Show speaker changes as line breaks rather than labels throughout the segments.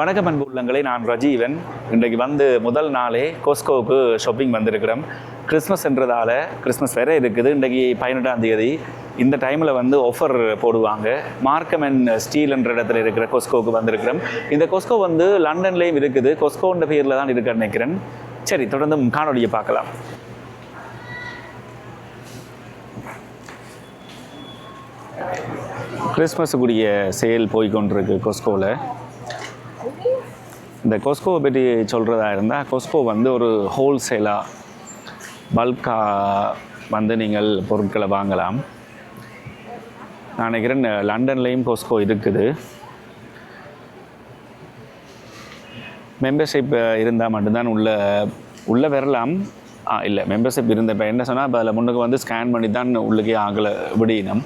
வணக்கம் அன்பு உள்ளங்களை நான் ரஜீவன். இன்றைக்கு வந்து முதல் நாளே கோஸ்கோவுக்கு ஷாப்பிங் வந்திருக்கிறோம். கிறிஸ்மஸ்ன்றதால கிறிஸ்மஸ் வேற இருக்குது. இன்றைக்கு பதினெட்டாம் தேதி. இந்த டைமில் வந்து ஆஃபர் போடுவாங்க. மார்க்கம் அண்ட் ஸ்டீல்ன்ற இடத்துல இருக்கிற கோஸ்கோவுக்கு வந்திருக்கிறோம். இந்த கோஸ்கோ வந்து லண்டன்லேயும் இருக்குது. கோஸ்கோன்ற பேரில் தான் இருக்க நினைக்கிறேன். சரி தொடர்ந்து காணொலியை பார்க்கலாம். கிறிஸ்மஸுக்குரிய சேல் போய்கொண்டிருக்கு கொஸ்கோவில் இந்த கொஸ்கோவை பற்றி சொல்கிறதா இருந்தால் கொஸ்கோ வந்து ஒரு ஹோல்சேலாக பல்காக வந்து நீங்கள் பொருட்களை வாங்கலாம். நான் நினைக்கிறேன் லண்டன்லேயும் கொஸ்கோ இருக்குது. மெம்பர்ஷிப் இருந்தால் மட்டும்தான் உள்ள உள்ளே வரலாம். ஆ இல்லை மெம்பர்ஷிப் இருந்த இப்போ என்ன சொன்னால் இப்போ அதில் முன்னுக்கு வந்து ஸ்கேன் பண்ணி தான் உள்ளுக்கே ஆகலை விடியணும்.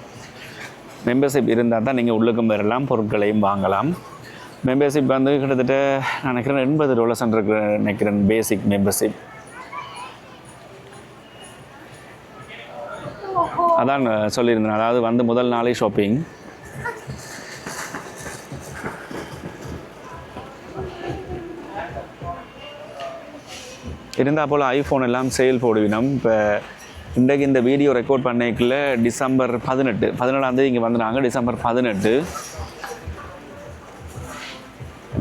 மெம்பர்ஷிப் இருந்தால் தான் நீங்கள் உள்ளுக்கும் வரலாம் பொருட்களையும் வாங்கலாம். மெம்பர்ஷிப் வந்து கிட்டத்தட்ட நான் நினைக்கிறேன் எண்பது டாலர்ஸ் இருக்கிற நினைக்கிறேன் பேசிக் மெம்பர்ஷிப் அதான் சொல்லியிருந்தேன். அதாவது வந்து முதல் நாளே ஷாப்பிங் இருந்தால் போல் ஐஃபோன் எல்லாம் சேல் போடுவினோம். இப்போ இன்றைக்கு இந்த வீடியோ ரெக்கார்ட் பண்ணிக்கல டிசம்பர் பதினெட்டு பதினேழாந்தேதி இங்கே வந்துட்டாங்க டிசம்பர் பதினெட்டு.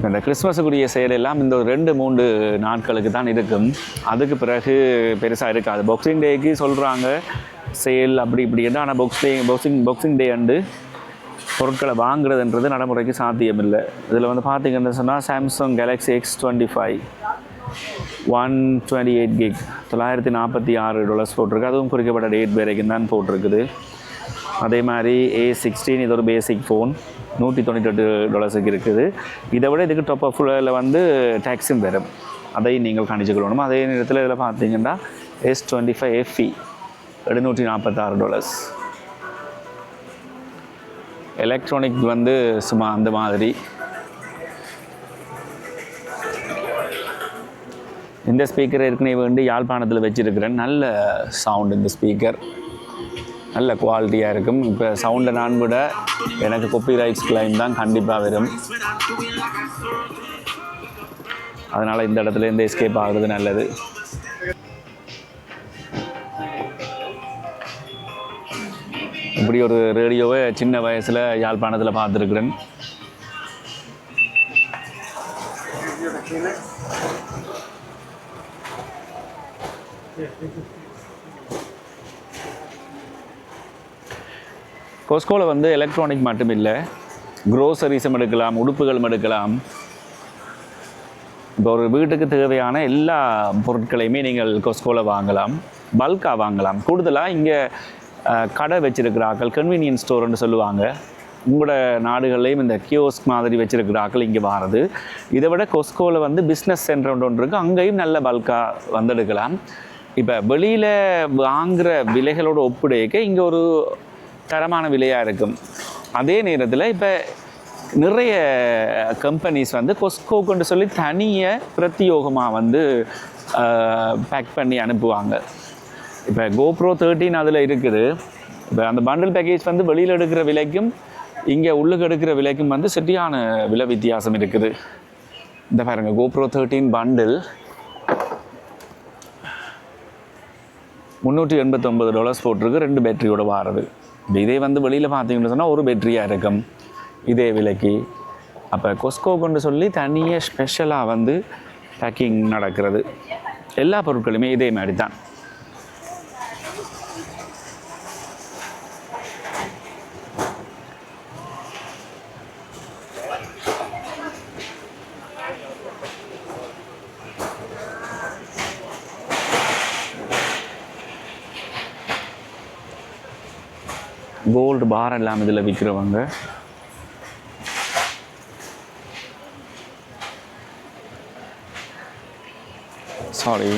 இந்த கிறிஸ்மஸுக்குரிய செயலெல்லாம் இந்த ஒரு ரெண்டு மூன்று நாட்களுக்கு தான் இருக்கும். அதுக்கு பிறகு பெருசாக இருக்காது. பாக்ஸிங் டேக்கு சொல்கிறாங்க சேல் அப்படி இப்படி என்ன ஆனால் box day boxing Boxing Day and பொருட்களை வாங்குறதுன்றது நடைமுறைக்கு சாத்தியமில்லை. இதில் வந்து பார்த்தீங்கன்னு சொன்னால் Samsung Galaxy X twenty five one twenty eight gig தொள்ளாயிரத்தி நாற்பத்தி ஆறு டாலர்ஸ் போட்டிருக்கு. அதுவும் குறிக்கப்பட்ட டேட் வரைக்கும் தான் போட்டிருக்குது. அதே மாதிரி ஏ சிக்ஸ்டீன் இது ஒரு பேசிக் ஃபோன் நூற்றி தொண்ணூற்றெட்டு டாலர்ஸுக்கு இருக்குது. இதை விட இதுக்கு டாப் ஃபுல்லில் வந்து டேக்ஸும் வரும். அதையும் நீங்கள் கணிச்சுக்கொள்ளணும் அதே நேரத்தில் இதில் பார்த்தீங்கன்னா எஸ் டுவெண்ட்டி ஃபைவ் எஃப்இ எழுநூற்றி நாற்பத்தாறு டாலர்ஸ் எலக்ட்ரானிக் வந்து சும்மா அந்த மாதிரி. இந்த ஸ்பீக்கர் ஏற்கனவே வந்து யாழ்ப்பாணத்தில் வச்சுருக்கிறேன். நல்ல சவுண்ட் இந்த ஸ்பீக்கர் நல்ல குவாலிட்டியாக இருக்கும். இப்போ சவுண்டை நான் விட எனக்கு கொப்பி ரைட்ஸ் கிளைம் தான் கண்டிப்பாக வரும். அதனால் இந்த இடத்துல இருந்து எஸ்கேப் ஆகுறது நல்லது. இப்படி ஒரு ரேடியோவை சின்ன வயசில் யாழ்ப்பாணத்தில் பார்த்துருக்குறேன். கொஸ்கோவில் வந்து எலக்ட்ரானிக் மட்டும் இல்லை க்ரோசரிஸும் எடுக்கலாம் உடுப்புகளும் எடுக்கலாம். இப்போ ஒரு வீட்டுக்கு தேவையான எல்லா பொருட்களையுமே நீங்கள் கொஸ்கோவில் வாங்கலாம். பல்காக வாங்கலாம். கூடுதலாக இங்கே கடை வச்சுருக்கிறாக்கள் கன்வீனியன்ஸ் ஸ்டோர்னு சொல்லுவாங்க. உங்களோட நாடுகள்லேயும் இந்த கியோஸ்க் மாதிரி வச்சுருக்கிறாக்கள் இங்கே வாரது. இதை விட கொஸ்கோவில் வந்து பிஸ்னஸ் சென்டர் ஒன்று இருக்குது அங்கேயும் நல்ல பல்காக வந்து எடுக்கலாம் இப்போ வெளியில் வாங்குகிற விலைகளோட ஒப்பிடைக்க இங்கே ஒரு தரமான விலையாக இருக்கும். அதே நேரத்தில் இப்போ நிறைய கம்பெனிஸ் வந்து கொஸ்கோக்குன்னு சொல்லி தனியை பிரத்யோகமாக வந்து பேக் பண்ணி அனுப்புவாங்க. இப்போ கோப்ரோ தேர்ட்டின் அதில் இருக்குது. இப்போ அந்த பண்டில் பேக்கேஜ் வந்து வெளியில் எடுக்கிற விலைக்கும் இங்கே உள்ளுக்கு எடுக்கிற விலைக்கும் வந்து சரியான விலை வித்தியாசம் இருக்குது. இந்த பாருங்க கோப்ரோ தேர்ட்டின் பண்டில் முந்நூற்றி எண்பத்தொம்பது டாலர்ஸ் போட்டிருக்கு ரெண்டு பேட்டரியோட வாரது. இதே வந்து வெளியில் பார்த்தீங்கன்னு சொன்னால் ஒரு பேட்டரியாக இருக்கும். இதே விலைக்கு. அப்போ கொஸ்கோ கொண்டு சொல்லி தனியாக ஸ்பெஷலாக வந்து பேக்கிங் நடக்கிறது. எல்லா பொருட்களுமே இதே மாதிரி தான் பார் எல்லாம் இதில் விற்கிறவங்க சாரி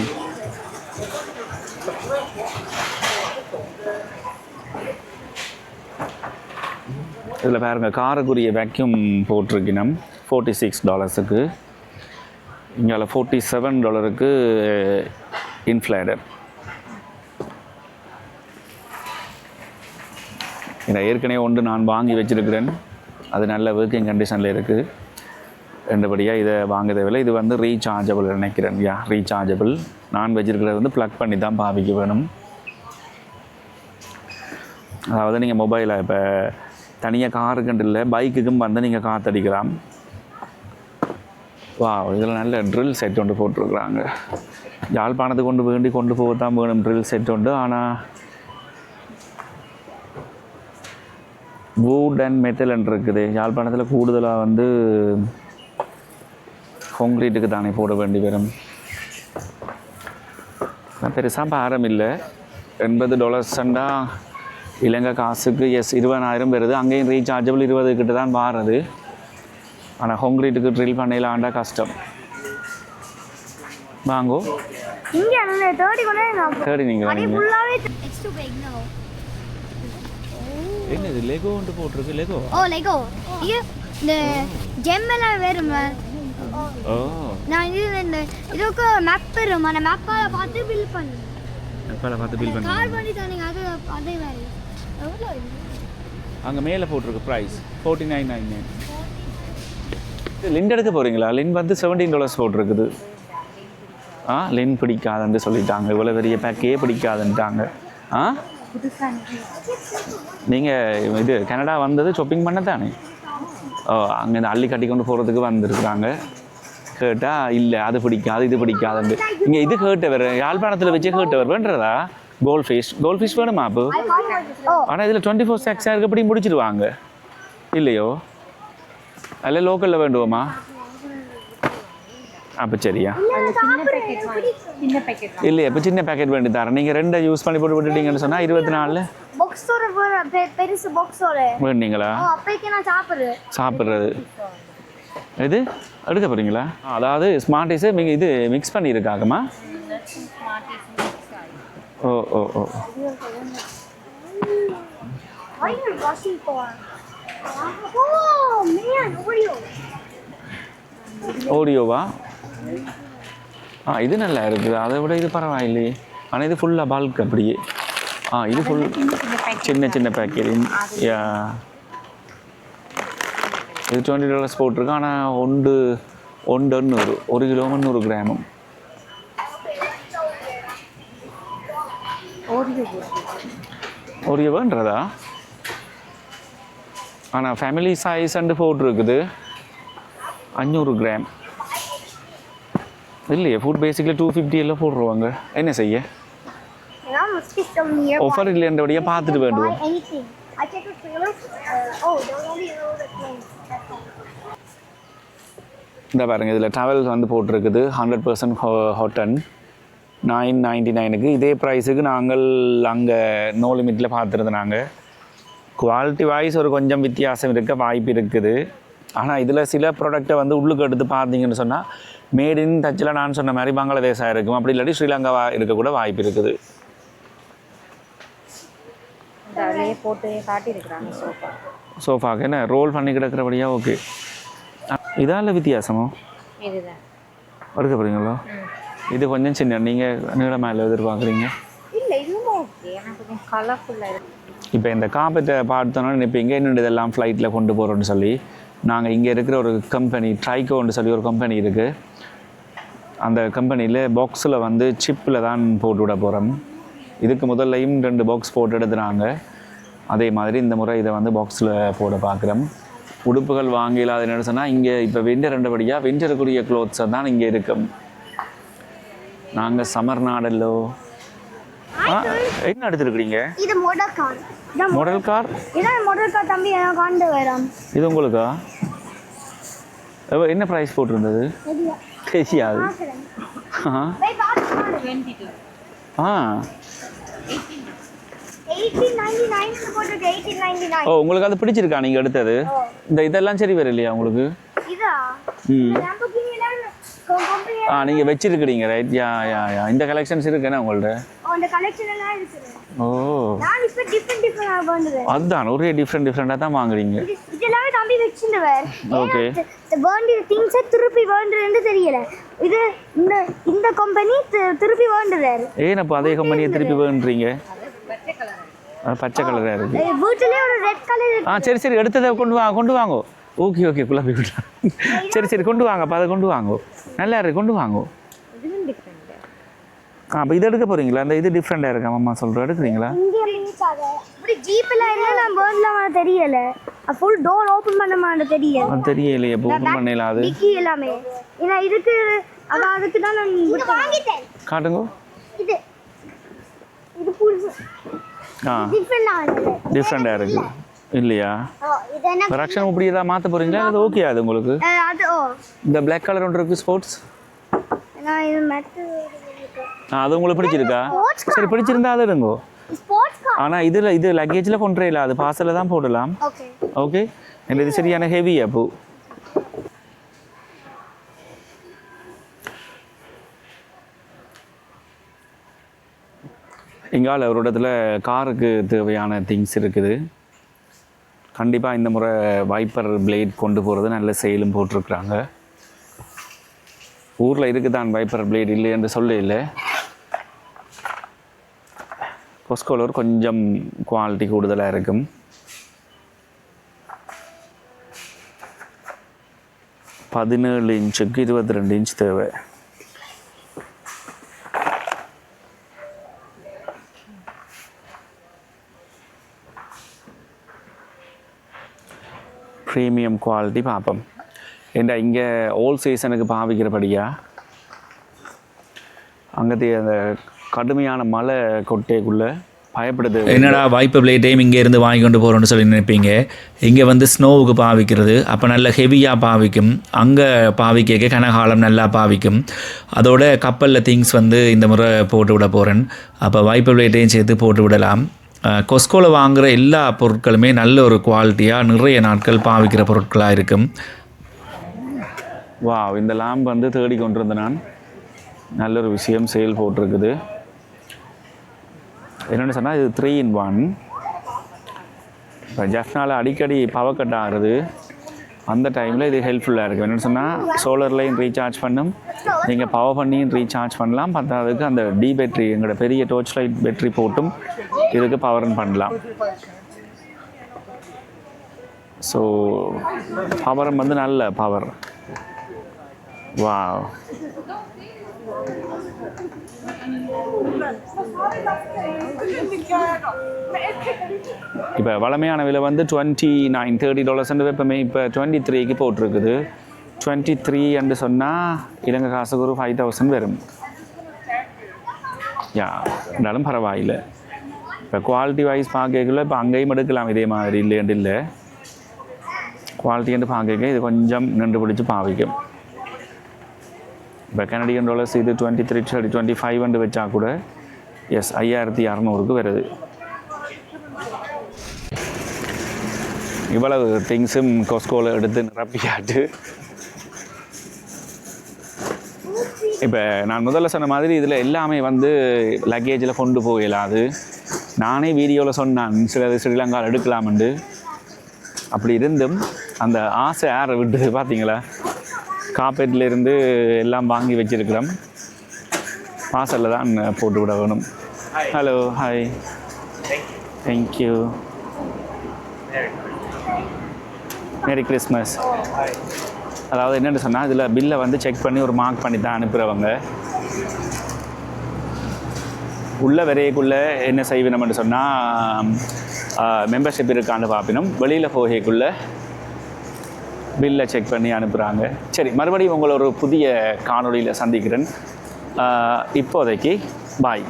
இதில் பாருங்க காருக்குரிய வேக்யூம் போட்டிருக்கணும் ஃபோர்ட்டி சிக்ஸ் டாலர்ஸுக்கு இங்கே ஃபோர்ட்டி செவன் டாலருக்கு இன்ஃப்ளைடர் eh, ஏன்னா ஏற்கனவே ஒன்று நான் வாங்கி வச்சுருக்கிறேன். அது நல்ல ஒர்க்கிங் கண்டிஷனில் இருக்குது ரெண்டுபடியாக இதை வாங்க தேவையில்லை. இது வந்து ரீசார்ஜபிள் நினைக்கிறேன். யா ரீசார்ஜபிள் நான் வச்சுருக்கிறது வந்து ப்ளக் பண்ணி தான் பாவிக்க வேணும். அதாவது நீங்கள் மொபைலை இப்போ தனியாக காருக்குன்ட்டு இல்லை பைக்குக்கும் வந்து நீங்கள் காற்றடிக்கலாம் வா இதில் நல்ல ட்ரில் செட் ஒன்று போட்டிருக்குறாங்க. யாழ்ப்பாணத்துக்கு கொண்டு வேண்டி கொண்டு போக தான் வேணும் ட்ரில் செட் உண்டு. ஆனால் வுட் அண்ட் மெட்டல் இருக்குது. யாழ்ப்பாணத்தில் கூடுதலாக வந்து கான்க்ரீட்டுக்கு தானே போட வேண்டி வரும். பெருசாக பாரம் இல்லை. எண்பது டாலர்ஸ்ண்டா இலங்கை காசுக்கு எஸ் இருபதாயிரம் வருது. அங்கேயும் ரீசார்ஜபிள் இருபது கிட்ட தான் மாறுது ஆனால் ஹோங்க்ரீட்டுக்கு ட்ரில் பண்ணலாண்டா கஷ்டம். வாங்கோ. தேடி நீங்கள்
நோ
என்னது லெகோன்ட்டு போட்டிருக்கு லெகோ
ஓ லெகோ இது இந்த ஜெம் எல்லாம் வேறுமா
ஓ.
நான் இது இந்த இதுக்கு மேப் வரும் அந்த மேப்பை பார்த்து பில் பண்ணு
எப்போ பார்த்து பில் பண்ணி
கார் பண்ணி தானீங்க அது அதே வேறு. எவ்வளோ இது?
அங்கே மேலே போட்டிருக்கு price forty nine nine nine lint எடுக்க போகிறீங்களா லின் வந்து செவன்டீன் டாலர்ஸ் போட்டிருக்குது. ஆ லின் பிடிக்காதுன்னு சொல்லிட்டாங்க. இவ்வளோ பெரிய பேக்கே பிடிக்காதுன்ட்டாங்க. ஆ? நீங்கள் இது கனடா வந்தது ஷாப்பிங் பண்ண தானே ஓ அங்கே அள்ளி கட்டி கொண்டு போகிறதுக்கு வந்திருக்குறாங்க. கேட்டால் இல்லை அது பிடிக்காது இது பிடிக்காதுண்டு இங்கே இது கேட்டவர் யாழ்ப்பாணத்தில் வச்சு கேட்டவர் வேண்டதா கோல்ட் ஃபிஷ் கோல்ட் ஃபிஷ் வேணுமா அப்போ? ஆனால் இதில் டுவெண்ட்டி ஃபோர் செக்ஸ் இருக்கப்படியும் முடிச்சிடுவாங்க இல்லையோ? அல்ல லோக்கலில் வேண்டுவோமா? அப்போ சரியா? இல்லையா இப்போ சின்ன பேக்கெட் வேண்டி தரேன். நீங்கள் ரெண்டை யூஸ் பண்ணி போட்டு விட்டுட்டீங்கன்னு சொன்னால் இருபத்தி
பாக்ஸோட பெருசு சாப்பிடுறேன்.
சாப்பிட்றது. இது எடுக்க போகிறீங்களா அதாவது ஸ்மார்ட் நீங்கள் இது மிக்ஸ் பண்ணியிருக்காங்கம்மா? ஓ ஓ ஓ. ஓடியோவா ஆ இது நல்லா இருக்குது. அதை விட இது பரவாயில்லையே. ஆனால் இது ஃபுல்லாக பல்க் அப்படியே. ஆ இது ஃபுல் சின்ன சின்ன பேக்கெட் யா. இது டுவெண்ட்டி டாலர்ஸ் போட்டிருக்கு. ஆனால் ஒன்று ஒன்று எண்ணூறு. ஒரு கிலோ முந்நூறு கிராமும். ஓரியோவான்றதா ஆனால் ஃபேமிலி சைஸ் அண்டு போட்டிருக்குது. அஞ்சூறு கிராம். இல்லையே ஃபுட் பேசிக்கில் டூ ஃபிஃப்டி எல்லாம் போடுருவாங்க என்ன செய்ய. ஆஃபர் இல்லைன்றபடியே பார்த்துட்டு வேண்டுவோம்.
Uh, oh.
இந்த பாருங்க இதில் ட்ராவல்ஸ் வந்து போட்டிருக்குது ஹண்ட்ரட் பர்சன்ட் ஹாட்டன் நைன் நைன்டி நைனுக்கு இதே ப்ரைஸுக்கு நாங்கள் அங்கே நோ லிமிட்டில் பார்த்துருந்தோம் குவாலிட்டி வைஸ் ஒரு கொஞ்சம் வித்தியாசம் இருக்க வாய்ப்பு இருக்குது ஆனால் இதில் சில ப்ராடக்ட்டை வந்து உள்ளுக்கு எடுத்து பார்த்தீங்கன்னு சொன்னால் மேட் இன் டச்சில் நான் சொன்ன மாதிரி பங்களாதேஷாக இருக்கும். அப்படி இல்லாட்டி ஸ்ரீலங்காவா இருக்கக்கூட வாய்ப்பு இருக்குது. சோஃபாக்கு என்ன? ரோல் பண்ணி கிடக்கிறபடியா? ஓகே இதால வித்தியாசமோ? எடுக்க போகிறீங்களோ இது கொஞ்சம் சின்ன. நீங்கள் நீளமாக எதிர்பார்க்குறீங்க இப்போ இந்த காப்பீட்டை பார்த்தோன்னா நினைப்பீங்க. இன்னும் இதெல்லாம் ஃப்ளைட்டில் கொண்டு போகிறோன்னு சொல்லி. நாங்கள் இங்கே இருக்கிற ஒரு கம்பெனி ட்ரைகோன்னு சொல்லி ஒரு கம்பெனி இருக்குது அந்த கம்பெனியில் பாக்ஸில் வந்து சிப்பில் தான் போட்டு விட போகிறோம் இதுக்கு முதல்லையும் ரெண்டு பாக்ஸ் போட்டு எடுத்துனாங்க அதே மாதிரி இந்த முறை இதை வந்து பாக்ஸில் போட பார்க்குறோம் உடுப்புகள் வாங்கல என்ன சொன்னால் இங்கே இப்போ விண்டர் ரெண்டுபடியாக விண்டருக்குரிய க்ளோத்ஸை தான் இங்கே இருக்கும். நாங்கள் சமர் நாடல்லோ? என்ன எடுத்துருக்குறீங்க?
மொடல் கார் இதான்
மாடல் கார்
தம்பி எனக்கு காண்டு வரும்
இது உங்களுக்கா? என்ன ப்ரைஸ் போட்டிருந்தது? தெரியாது. ஆ.
நைன் நைன்
ஓ உங்களுக்கு அது பிடிச்சிருக்கா நீங்கள் எடுத்தது? இந்த இதெல்லாம் சரி வரும் இல்லையா உங்களுக்கு? ஆ நீங்கள் வச்சிருக்கிறீங்க ரைட் யா யா யா. இந்த கலெக்ஷன்ஸ் இருக்குண்ணே உங்கள்ட்ட? ஓ.
நான் இப்போ டிஃப்ரெண்ட் டிஃப்ரெண்ட் பண்ணுவேன்
அதுதான் ஒரே டிஃப்ரெண்ட் டிஃப்ரெண்ட்டாக தான் வாங்குறீங்க.
இது இதெல்லாமே தம்பி வச்சிருந்தவர்.
Okay.
வேண்டிய திங்ஸை திருப்பி வேண்டுறது தெரியல. இது இந்த இந்த கம்பெனி திருப்பி வேண்டுறாரு
ஏன் அப்போ அதே கம்பெனியை திருப்பி வேணுன்றீங்க அது பச்சை கலராக இருக்குது
வீட்டுலயே ஒரு ரெட் கலர்
ஆ சரி சரி எடுத்ததை கொண்டு வா கொண்டு வாங்கோ. ஓகே ஓகே விட்டா சரி சரி கொண்டு வாங்க அப்போ அதை கொண்டு வாங்கோ. நல்லா இருக்கு கொண்டு வாங்கோ.
டிஃப்ரெண்ட்
அப்போ இது எடுக்க போகிறீங்களா அந்த இது டிஃப்ரெண்ட்டாக இருக்கு? அம்மா சொல்கிறோம் எடுக்கிறீங்களா?
தெரியல. ஃபுல் டோர் ஓபன் பண்ண மாட்டேன் தெரியல.
தெரியலையே இப்போ ஓப்பன் பண்ணல அது?
டிக்கி எல்லாமே. ஏன்னா இதுக்கு அவ அதுக்கு தான் நான் வாங்கிட்டேன்.
காட்டுங்க.
இது. இது புதுசு
ஆ.
டிஃபரெண்ட்
இருக்கு இல்லையா?
ஓ இது என்ன
ரக்ஷன் இப்படி ஏதாவது மாற்ற போகிறீங்களா அது ஓகே அது உங்களுக்கு? இந்த பிளாக் கலர் ஒன்று இருக்குது ஸ்போர்ட்ஸ்
நான் இது மெட்டு
ஆ அது உங்களுக்கு பிடிச்சிருக்கா? சரி பிடிச்சிருந்தா அது எடுங்கோ. ஆனால் இதில் இது லக்கேஜில் கொண்டு இல்லை அது பார்சலில் தான் போடலாம்.
ஓகே
இது சரியான ஹெவி அப்போ இங்கால ஒரு இடத்துல காருக்கு தேவையான திங்ஸ் இருக்குது. கண்டிப்பாக இந்த முறை வைப்பர் பிளேட் கொண்டு போகிறது நல்ல செயலும் போட்டிருக்கிறாங்க. ஊரில் இருக்குதான் வைப்பர் பிளேட் இல்லை என்று சொல்ல இல்லை. கொஸ்கோலூர் கொஞ்சம் குவாலிட்டி கூடுதலாக இருக்கும். பதினேழு இன்ச்சுக்கு இருபத்தி ரெண்டு இன்ச் தேவை. ப்ரீமியம் குவாலிட்டி பார்ப்போம் ஏண்டா இங்கே ஹோல் சீசனுக்கு பாவிக்கிறபடியா? அங்கத்தி அந்த கடுமையான மழை கொட்டைக்குள்ளே பயப்படுது.
என்னடா வாய்ப்பு பிளேட்டையும் இங்கே இருந்து வாங்கி கொண்டு போகிறோன்னு சொல்லி நினைப்பீங்க? இங்கே வந்து ஸ்னோவுக்கு பாவிக்கிறது அப்போ நல்ல ஹெவியாக பாவிக்கும். அங்கே பாவிக்க கனகாலம் நல்லா பாவிக்கும். அதோட கப்பலில் திங்ஸ் வந்து இந்த முறை போட்டு விட போகிறேன் அப்போ வாய்ப்பு பிளேட்டையும் சேர்த்து போட்டு விடலாம். கொஸ்கோவில் வாங்குகிற எல்லா பொருட்களுமே நல்ல ஒரு குவாலிட்டியாக நிறைய நாட்கள் பாவிக்கிற பொருட்களாக இருக்கும்.
வா இந்த லேம்ப் வந்து தேடி கொண்டிருந்த நான் நல்ல ஒரு விஷயம் சேல் போட்டிருக்குது. என்னென்னு சொன்னால் இது த்ரீ இன் ஒன் இப்போ ஜஃப்னால் அடிக்கடி பவர் கட் ஆகுறது. அந்த டைமில் இது ஹெல்ப்ஃபுல்லாக இருக்குது என்னென்னு சொன்னால் சோலர்லையும் ரீசார்ஜ் பண்ணும். நீங்கள் பவர் பண்ணியும் ரீசார்ஜ் பண்ணலாம். பத்தாததுக்கு அந்த டி பேட்ரி எங்களோட பெரிய டோர்ச் லைட் பேட்ரி போட்டும். இதுக்கு பவர்ன் பண்ணலாம். ஸோ பவர் வந்து நல்ல பவர் வாவ் இப்போ வளமையான விலை வந்து டுவெண்ட்டி நைன் தேர்ட்டி டாலர்ஸ் எப்பவுமே இப்போ டுவெண்ட்டி த்ரீக்கு போட்டிருக்குது. டுவெண்ட்டி த்ரீ என்று சொன்னால் இலங்கை காசுக்கு ஒரு ஃபைவ் தௌசண்ட் வரும். யா இருந்தாலும் பரவாயில்லை. இப்போ குவாலிட்டி வைஸ் பார்க்கல இப்போ அங்கேயும் எடுக்கலாம் இதே மாதிரி இல்லைன்னு இல்லை. குவாலிட்டி என்று பார்க்க இது கொஞ்சம் நின்று பிடிச்சி பாவிக்கும். இப்போ கனடியன் டாலர்ஸ் இது twenty three sorry twenty five வச்சா கூட எஸ் ஐயாயிரத்தி அறநூறுக்கு வருது. இவ்வளவு திங்ஸும் கொஸ்கோவில் எடுத்து நிரப்பியாட்டு இப்போ நான் முதல்ல சொன்ன மாதிரி இதில் எல்லாமே வந்து லக்கேஜில் கொண்டு போயிடலாது நானே வீடியோவில் சொன்னேன் சிலது ஸ்ரீலங்காவில் எடுக்கலாம்ண்டு. அப்படி இருந்தும் அந்த ஆசை ஏற விட்டுது பார்த்தீங்களா காப்பேட்டில் இருந்து எல்லாம் வாங்கி வச்சிருக்கிறோம். வாசலில் தான் போட்டு விட வேணும். Hello hi thank you merry Christmas அதாவது என்னென்னு சொன்னால் இதில் பில்லை வந்து செக் பண்ணி ஒரு மார்க் பண்ணி தான் அனுப்புகிறவங்க உள்ள வரையக்குள்ளே என்ன செய்வேணும்னு சொன்னால் மெம்பர்ஷிப் இருக்கான்னு பார்ப்பினோம் வெளியில் போகக்குள்ளே பில்லை செக் பண்ணி அனுப்புகிறாங்க சரி மறுபடியும் உங்களை ஒரு புதிய காணொளியில் சந்திக்கிறேன். இப்போதைக்கு பாய்.